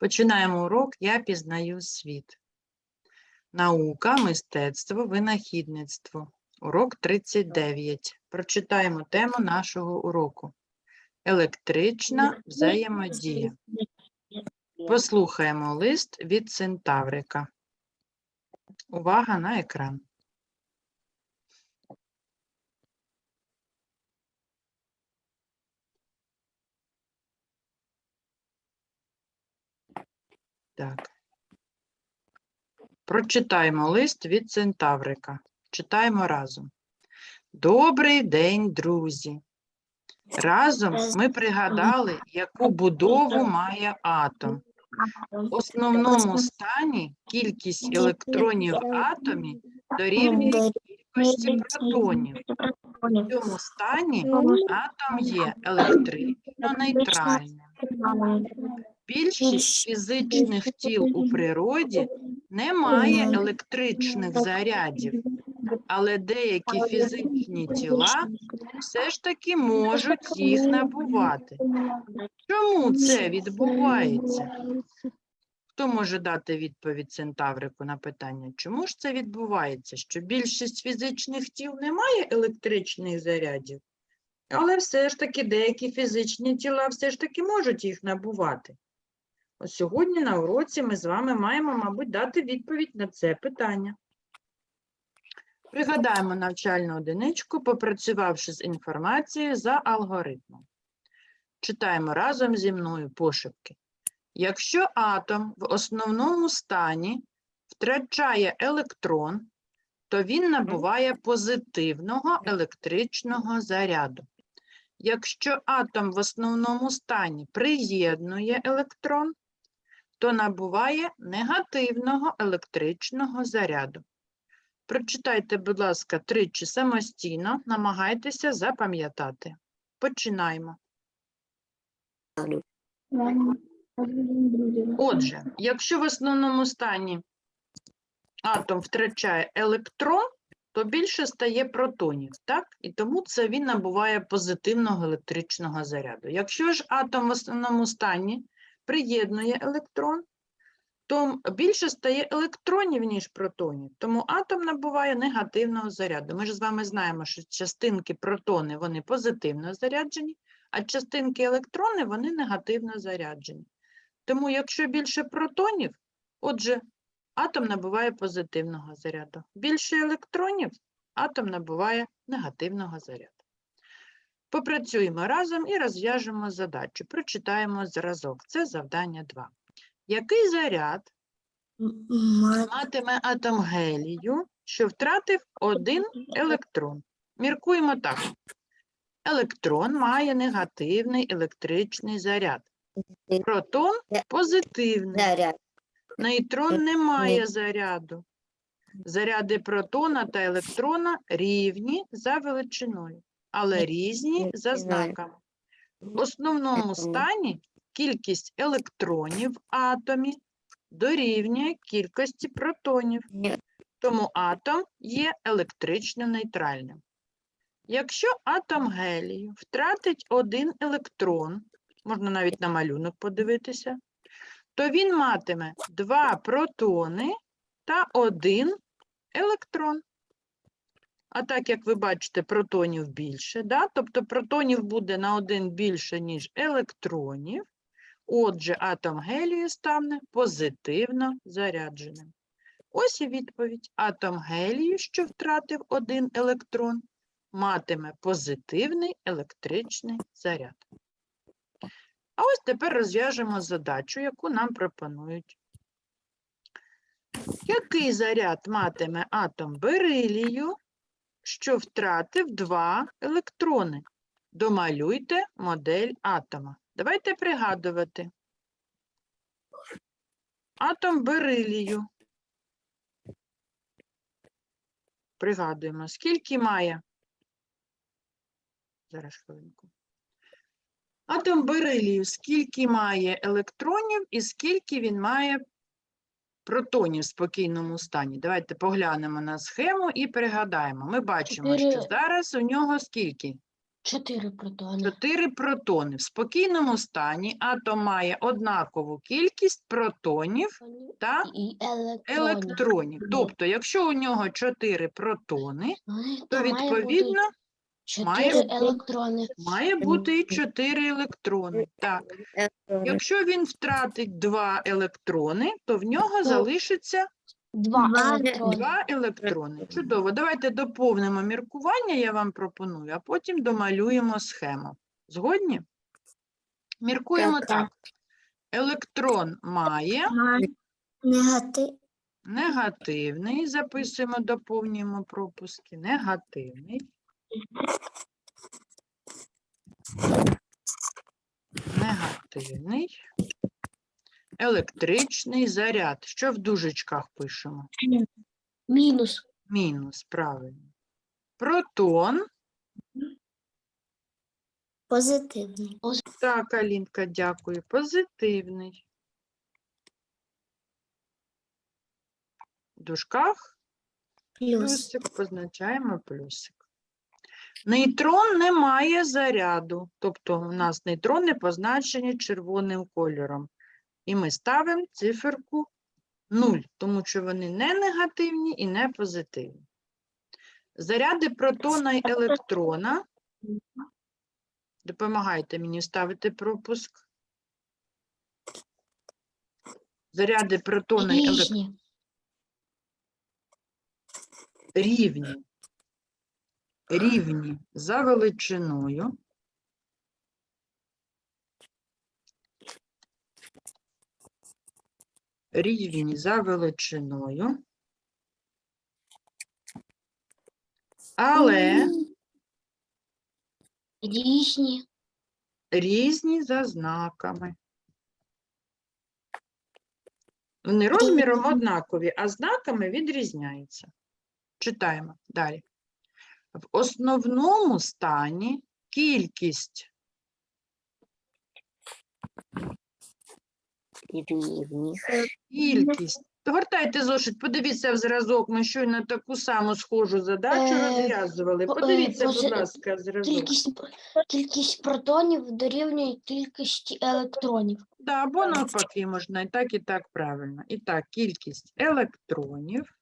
Починаємо урок Я пізнаю світ. Наука, мистецтво, винахідництво. Урок 39. Прочитаємо тему нашого уроку. Електрична взаємодія. Послухаємо лист від Центаврика. Увага на екран. Так. Прочитаємо лист від Центаврика. Читаємо разом. Добрий день, друзі. Разом ми пригадали, яку будову має атом. В основному стані кількість електронів в атомі дорівнює кількості протонів. В цьому стані атом є електрично нейтральним. Більшість фізичних тіл у природі не має електричних зарядів, але деякі фізичні тіла все ж таки можуть їх набувати. Чому це відбувається? Хто може дати відповідь Центаврику на питання, чому ж це відбувається? Що більшість фізичних тіл не має електричних зарядів, але все ж таки деякі фізичні тіла все ж таки можуть їх набувати. Сьогодні на уроці ми з вами маємо, мабуть, дати відповідь на це питання. Пригадаємо навчальну одиничку, попрацювавши з інформацією за алгоритмом. Читаємо разом зі мною пошепки. Якщо атом в основному стані втрачає електрон, то він набуває позитивного електричного заряду. Якщо атом в основному стані приєднує електрон, то набуває негативного електричного заряду. Прочитайте, будь ласка, тричі самостійно, намагайтеся запам'ятати. Починаємо. Отже, якщо в основному стані атом втрачає електрон, то більше стає протонів, так? І тому це він набуває позитивного електричного заряду. Якщо ж атом в основному стані приєднує електрон, то більше стає електронів, ніж протонів, тому атом набуває негативного заряду. Ми ж з вами знаємо, що частинки протони вони позитивно заряджені, а частинки електрони вони негативно заряджені. Тому, якщо більше протонів, отже, атом набуває позитивного заряду. Більше електронів, атом набуває негативного заряду. Попрацюємо разом і розв'яжемо задачу. Прочитаємо зразок. Це завдання 2. Який заряд матиме атом гелію, що втратив один електрон? Міркуємо так. Електрон має негативний електричний заряд. Протон позитивний. Заряд. Нейтрон не має заряду. Заряди протона та електрона рівні за величиною, але різні за знаками. В основному стані кількість електронів в атомі дорівнює кількості протонів, тому атом є електрично нейтральним. Якщо атом гелію втратить один електрон, можна навіть на малюнок подивитися, то він матиме два протони та один електрон. А так, як ви бачите, протонів більше, да? тобто протонів буде на один більше, ніж електронів. Отже, атом гелію стане позитивно зарядженим. Ось і відповідь. Атом гелію, що втратив один електрон, матиме позитивний електричний заряд. А ось тепер розв'яжемо задачу, яку нам пропонують. Який заряд матиме атом берилію, що втратив два електрони? Домалюйте модель атома. Давайте пригадувати. Атом берилію. Пригадуємо, скільки має. Зараз хвилинку. Атом берилію, скільки має електронів і скільки він має протонів в спокійному стані. Давайте поглянемо на схему і пригадаємо. Ми бачимо, що зараз у нього скільки? Чотири протони. 4 протони. В спокійному стані атом має однакову кількість протонів та І електронів. Тобто, якщо у нього 4 протони, то має має бути- електрони. має бути і 4 електрони. Так. Якщо він втратить 2 електрони, то в нього То залишиться Два Два електрони. Два електрони. Чудово. Давайте доповнимо міркування, я вам пропоную, а потім домалюємо схему. Згодні? Міркуємо Так, так. так. Електрон має Негатив. негативний, записуємо, доповнюємо пропуски. Негативний. Негативний. Електричний заряд. Що в дужечках пишемо? Мінус. Мінус, правильно. Протон. Позитивний. Так, Алінка, дякую. Позитивний. В дужках Плюс. плюсик, позначаємо плюсик. Нейтрон не має заряду, тобто у нас нейтрони позначені червоним кольором. І ми ставимо циферку 0, тому що вони не негативні і не позитивні. Заряди протона і електрона. Допомагайте мені ставити пропуск. Заряди протона і електрона рівні. Рівні за величиною. Рівні за величиною. Але Різні. різні за знаками. Вони розміром однакові, а знаками відрізняються. Читаємо далі. В основному стані кількість Кількість. Гортайте зошит, подивіться в зразок. Ми щойно таку саму схожу задачу Е, розв'язували. е, Подивіться, будь ласка, зразок. Кількість, кількість протонів дорівнює кількості електронів. Да, або навпаки, можна і так, і так правильно. І так, кількість електронів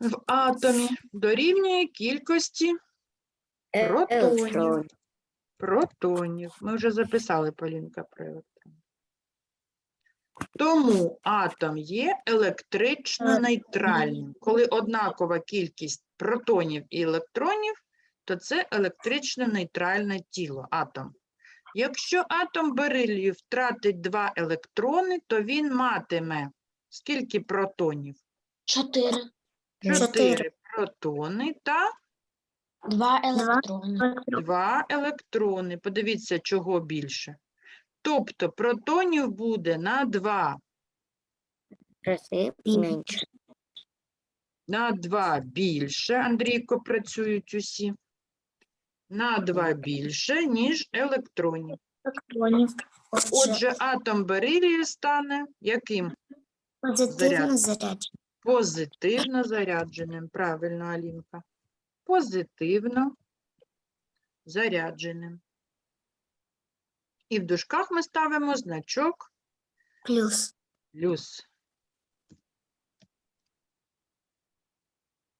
в атомі дорівнює кількості протонів. Протонів. Ми вже записали, Полінка, про електрон. Тому атом є електрично нейтральним. Коли однакова кількість протонів і електронів, то це електрично нейтральне тіло, атом. Якщо атом берилію втратить два електрони, то він матиме скільки протонів? Чотири. Чотири. Протони та Два електрони. Два електрони. Подивіться, чого більше. Тобто протонів буде на 2, Рази менше. на 2 більше. Андрійко, працюють усі. На 2 більше, ніж електронів. Електронів. Отже, атом берилію стане яким? позитивно заряджений. Позитивно зарядженим. Правильно, Алінка. Позитивно зарядженим. І в дужках ми ставимо значок Плюс. плюс.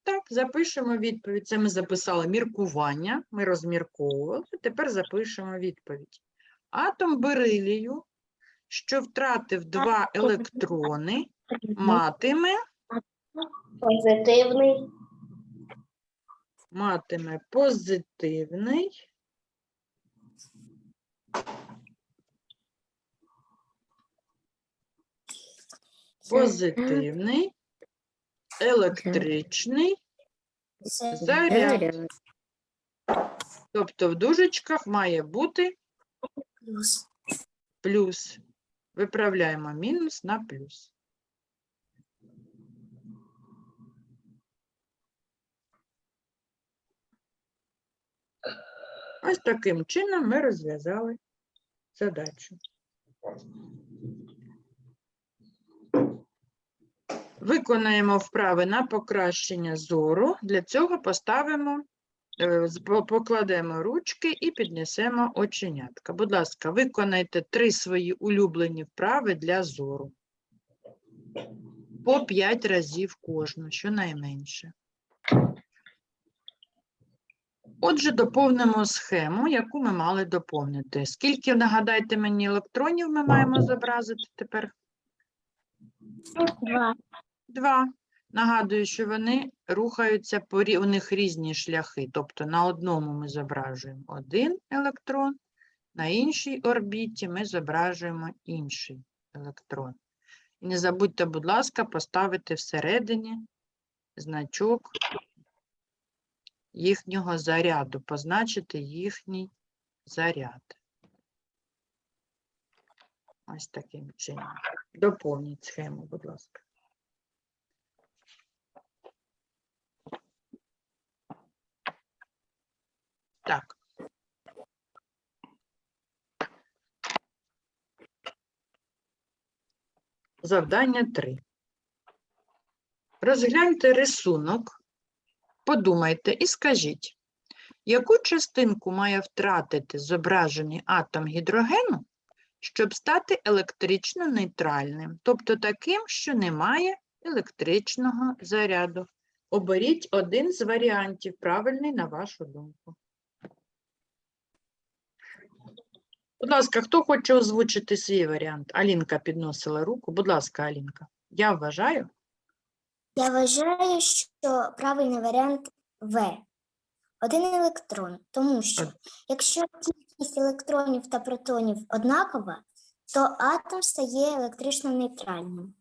Так, запишемо відповідь. Це ми записали міркування, ми розмірковували. Тепер запишемо відповідь. Атом берилію, що втратив два електрони, матиме, Позитивний. матиме позитивний позитивний електричний заряд. Тобто в дужечках має бути Плюс. Виправляємо мінус на плюс. Ось таким чином ми розв'язали задачу. Виконаємо вправи на покращення зору. Для цього поставимо, е, покладемо ручки і піднесемо оченятка. Будь ласка, виконайте три свої улюблені вправи для зору. По 5 разів кожну, щонайменше. Отже, доповнимо схему, яку ми мали доповнити. Скільки, нагадайте мені, електронів ми маємо зобразити тепер? Два. Два. Нагадую, що вони рухаються по рі- у них різні шляхи. Тобто на одному ми зображуємо один електрон, на іншій орбіті ми зображуємо інший електрон. І не забудьте, будь ласка, поставити всередині значок їхнього заряду, позначити їхній заряд. Ось таким чином. Доповніть схему, будь ласка. Так. Завдання 3. Розгляньте рисунок, подумайте і скажіть, яку частинку має втратити зображений атом гідрогену, щоб стати електрично нейтральним, тобто таким, що не має електричного заряду. Оберіть один з варіантів, правильний на вашу думку. Будь ласка, хто хоче озвучити свій варіант? Алінка підносила руку. Будь ласка, Алінка. Я вважаю. Я вважаю, що правильний варіант В. Один електрон, тому що якщо кількість електронів та протонів однакова, то атом стає електрично нейтральним.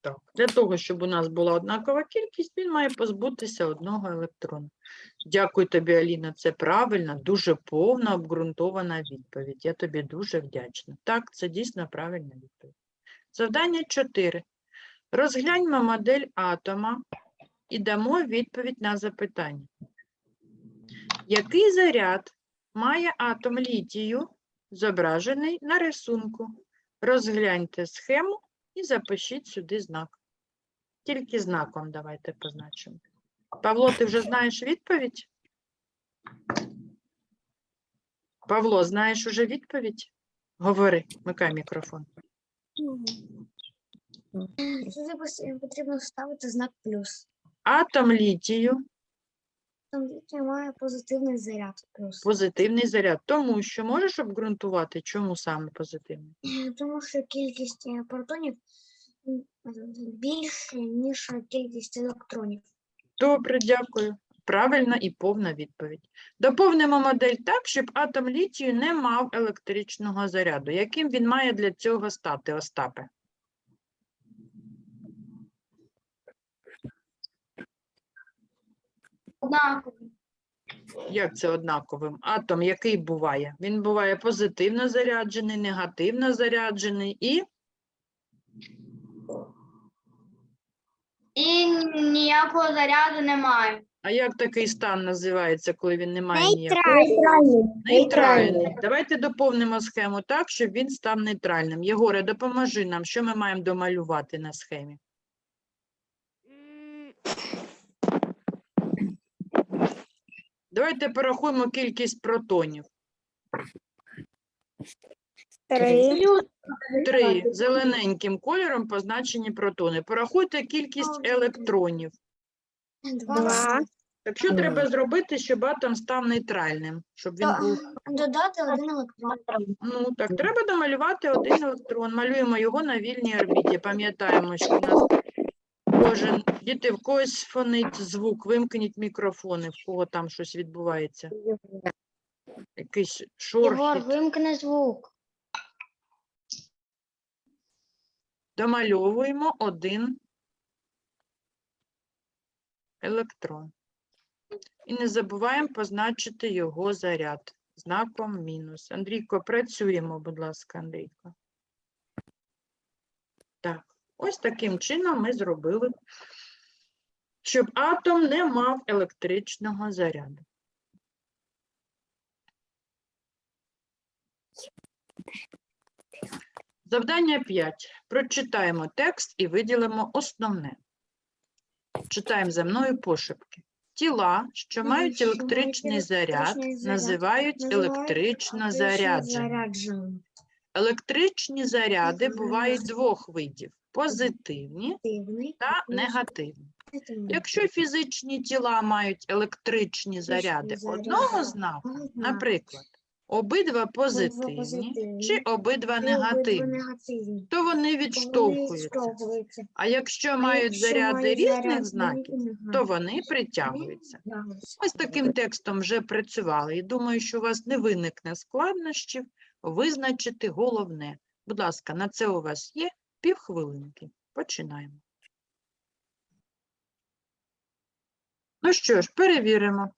Так, для того, щоб у нас була однакова кількість, він має позбутися одного електрона. Дякую тобі, Аліна, це правильна, дуже повна, обґрунтована відповідь. Я тобі дуже вдячна. Так, це дійсно правильна відповідь. Завдання 4. Розгляньмо модель атома і дамо відповідь на запитання. Який заряд має атом літію, зображений на рисунку? Розгляньте схему і запишіть сюди знак. Тільки знаком давайте позначимо. Павло, ти вже знаєш відповідь? Павло, знаєш уже відповідь? Говори, вмикай мікрофон. Сюди потрібно ставити знак плюс. Атом літію, Там літій має позитивний заряд плюс. позитивний заряд. Тому що можеш обґрунтувати, чому саме позитивний? Тому що кількість е, протонів більше, ніж кількість електронів. Добре, дякую. Правильна і повна відповідь. Доповнимо модель так, щоб атом літію не мав електричного заряду. Яким він має для цього стати, Остапе? Однаково. Як це однаковим? Атом який буває? Він буває позитивно заряджений, негативно заряджений і І ніякого заряду немає. а як такий стан називається, коли він не має ніякого? Нейтральний. Нейтральний. Давайте доповнимо схему так, щоб він став нейтральним. Єгоре, допоможи нам, що ми маємо домалювати на схемі? Давайте порахуємо кількість протонів. Три зелененьким кольором позначені протони. Порахуйте кількість електронів. Два. Так що треба зробити, щоб атом став нейтральним? Щоб він був. Додати один електрон. Ну так, треба домалювати один електрон. Малюємо його на вільній орбіті. Пам'ятаємо, що у нас кожен діти в когось фонить звук. Вимкніть мікрофони, в кого там щось відбувається. Якийсь Єгор, шорхіт. вимкни звук. Домальовуємо один електрон. І не забуваємо позначити його заряд знаком мінус. Андрійко, працюємо, будь ласка, Андрійко. Так, ось таким чином ми зробили, щоб атом не мав електричного заряду. Завдання 5. Прочитаємо текст і виділимо основне. Читаємо за мною пошепки. Тіла, що мають електричний заряд, називають електрично заряджені. зарядженим. Електричні заряди бувають двох видів: позитивні та негативні. Якщо фізичні тіла мають електричні заряди одного знаку, наприклад, обидва позитивні чи обидва негативні, то вони відштовхуються. А якщо мають заряди різних знаків, то вони притягуються. Ми з таким текстом вже працювали і думаю, що у вас не виникне складнощів визначити головне. Будь ласка, на це у вас є півхвилинки. Починаємо. Ну що ж, перевіримо.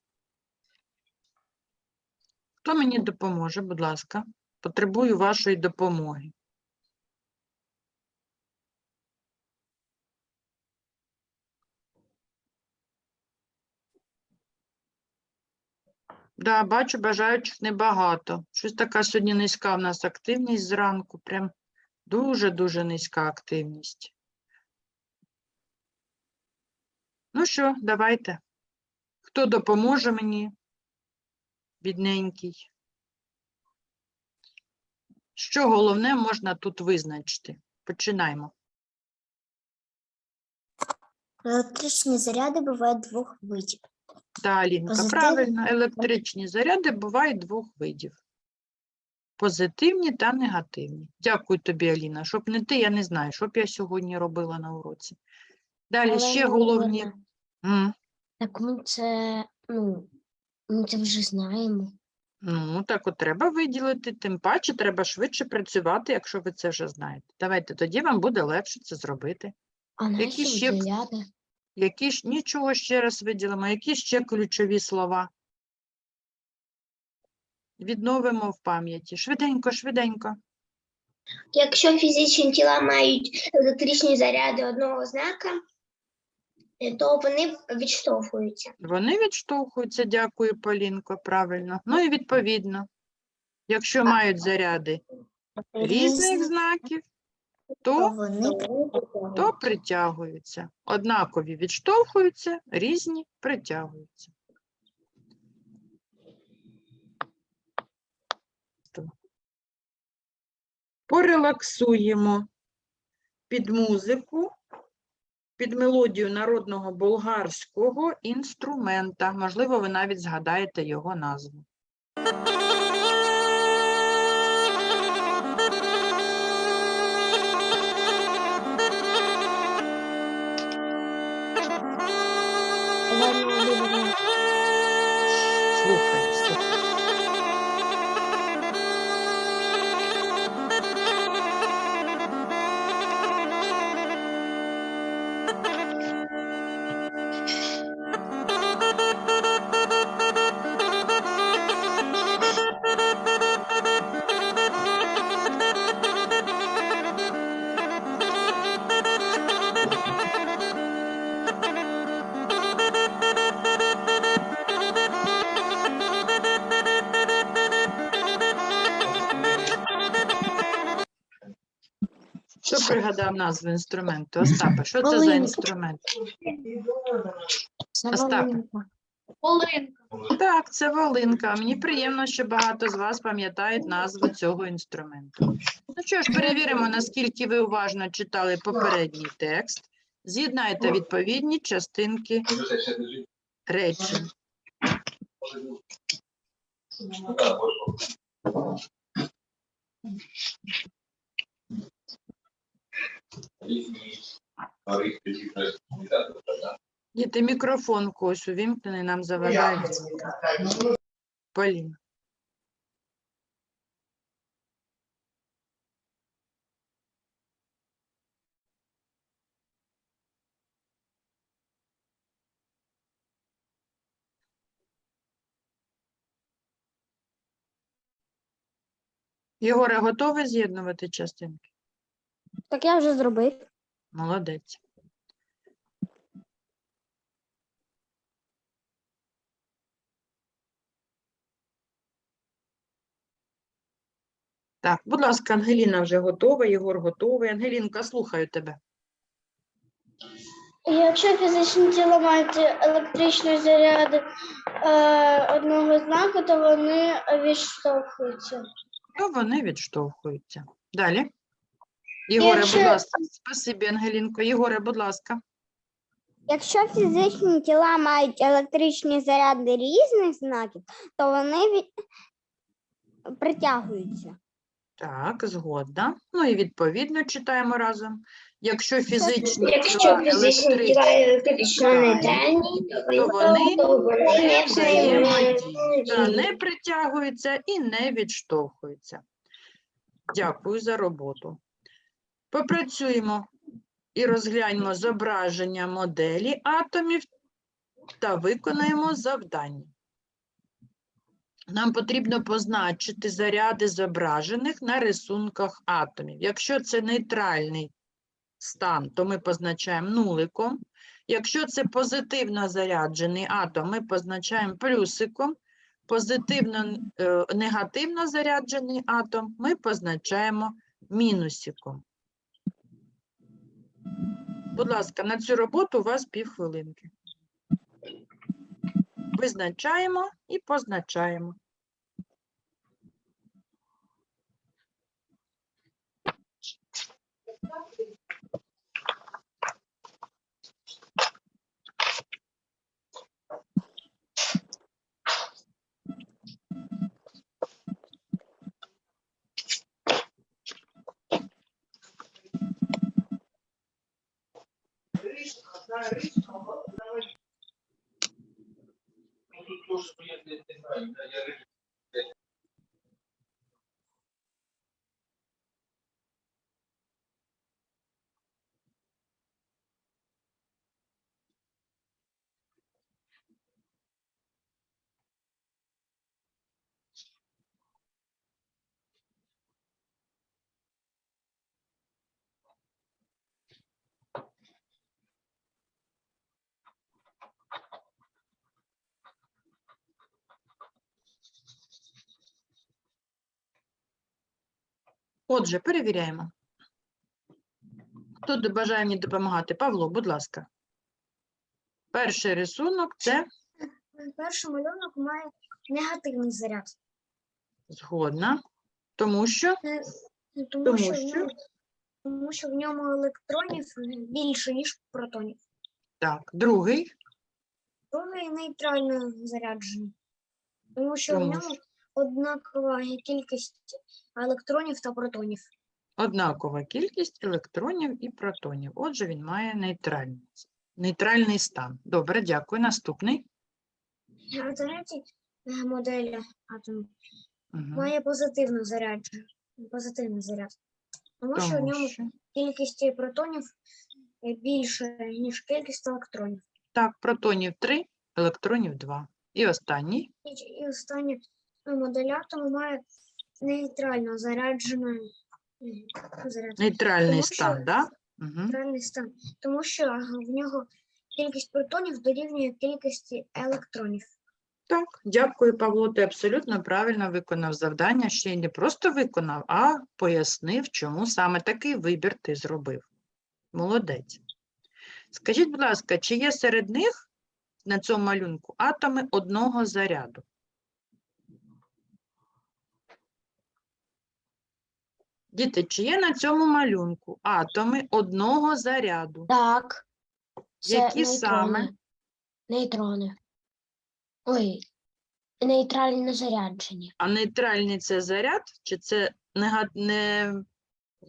Хто мені допоможе, будь ласка? Потребую вашої допомоги. Да, бачу, бажаючих небагато. Щось така сьогодні низька в нас активність зранку. Прям дуже-дуже низька активність. Ну що, давайте. Хто допоможе мені? Бідненький. Що головне можна тут визначити? Починаємо. Електричні заряди бувають двох видів. Да, Алінка, Позитивні правильно. Електричні заряди бувають двох видів. Позитивні та негативні. Дякую тобі, Аліна. Щоб не ти, я не знаю, що б я сьогодні робила на уроці. Далі ще головні. М, Так ми це, ну, ми це вже знаємо. Ну, так от треба виділити, тим паче треба швидше працювати, якщо ви це вже знаєте. Давайте, тоді вам буде легше це зробити. А Які наші ще заряди? Які ж нічого ще раз виділимо, які ще ключові слова? Відновимо в пам'яті. Швиденько, швиденько. Якщо фізичні тіла мають електричні заряди одного знака, то вони відштовхуються. Вони відштовхуються, дякую, Полінко, правильно. Ну і відповідно, якщо мають заряди різних знаків, то то, притягуються. Однакові відштовхуються, різні притягуються. Порелаксуємо під музику, під мелодію народного болгарського інструмента. Можливо, ви навіть згадаєте його назву. Пригадав назву інструменту? Остапа, що це за Волинка. інструмент? Це Остапе. волинка. Так, це волинка. Мені приємно, що багато з вас пам'ятають назву цього інструменту. Ну що ж, перевіримо, наскільки ви уважно читали попередній текст. З'єднайте відповідні частинки речень. Діти, мікрофон когось увімкнений, нам заважає. Поліна. Єгоре, готовий з'єднувати частинки? Так я вже зробив. Молодець. Так, будь ласка, Ангеліна вже готова, Єгор готовий. Ангелінка, слухаю тебе. Якщо фізичні тіла мають електричні заряди е, одного знаку, то вони відштовхуються. То вони відштовхуються. Далі. Єгоре, будь ласка, спасибі, Ангелінко. Єгоре, будь ласка. Якщо фізичні тіла мають електричні заряди різних знаків, то вони від... притягуються. Так, згодна. Ну і відповідно читаємо разом. Якщо фізичні Якщо тіла фізичні тіла електричні, електрично то вони то вони не не взаємодіють, не притягуються і не відштовхуються. Дякую за роботу. Попрацюємо і розгляньмо зображення моделі атомів та виконаємо завдання. Нам потрібно позначити заряди зображених на рисунках атомів. Якщо це нейтральний стан, то ми позначаємо нуликом. Якщо це позитивно заряджений атом, ми позначаємо плюсиком. Позитивно е, заряджений атом ми позначаємо мінусиком. Будь ласка, на цю роботу у вас півхвилинки. Визначаємо і позначаємо. madre. Отже, перевіряємо. Хто бажає мені допомагати? Павло, будь ласка. Перший рисунок це Перший малюнок має негативний заряд. згодна, тому що Е, Тому, Тому що, в що? ньому, тому що в ньому електронів більше, ніж протонів. так, другий, Другий нейтрально заряджений. Тому що в Тому ньому однакова кількість електронів та протонів. однакова кількість електронів і протонів. Отже, він має нейтральний, нейтральний стан. Добре, дякую. Наступний. Е, модель атому Мгм. має позитивну зарядження. Позитивний заряд. Тому що в ньому що кількість протонів е, більше, ніж кількість електронів. так, протонів 3, електронів 2. І останній. І, і остання е, модель атому має нейтрально заряджений е, заряд. Нейтральний Тому що- стан, да? Угу. Нейтральний стан. Тому що е, в нього кількість протонів дорівнює кількості електронів. Так, дякую, Павло. Ти абсолютно правильно виконав завдання. Ще й не просто виконав, а пояснив, чому саме такий вибір ти зробив. Молодець. Скажіть, будь ласка, чи є серед них на цьому малюнку атоми одного заряду? Діти, чи є на цьому малюнку атоми одного заряду? Так. Це Які саме? нейтрони. Нейтрони. Ой, нейтрально заряджені. А нейтральний це заряд, чи це, нега- не,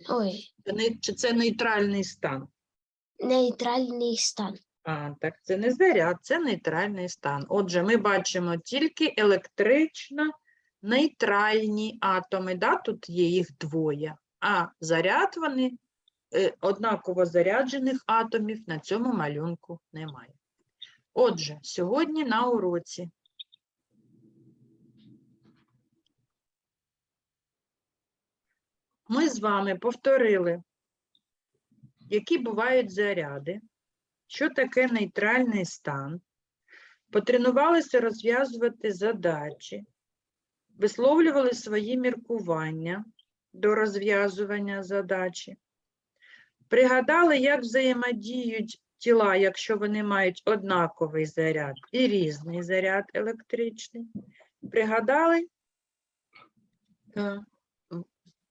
Ой, не, чи це нейтральний стан? нейтральний стан. А, так це не заряд, це нейтральний стан. Отже, ми бачимо тільки електрично нейтральні атоми. Да? Тут є їх двоє. А заряд вони е, однаково заряджених атомів на цьому малюнку немає. Отже, сьогодні на уроці ми з вами повторили, які бувають заряди, що таке нейтральний стан, потренувалися розв'язувати задачі, висловлювали свої міркування, до розв'язування задачі. Пригадали, як взаємодіють тіла, якщо вони мають однаковий заряд і різний заряд електричний. Пригадали? Е,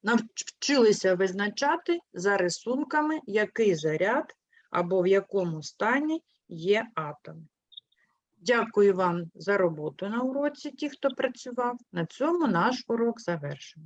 Навчилися визначати за рисунками, який заряд або в якому стані є атом. Дякую вам за роботу на уроці, ті, хто працював. На цьому наш урок завершено.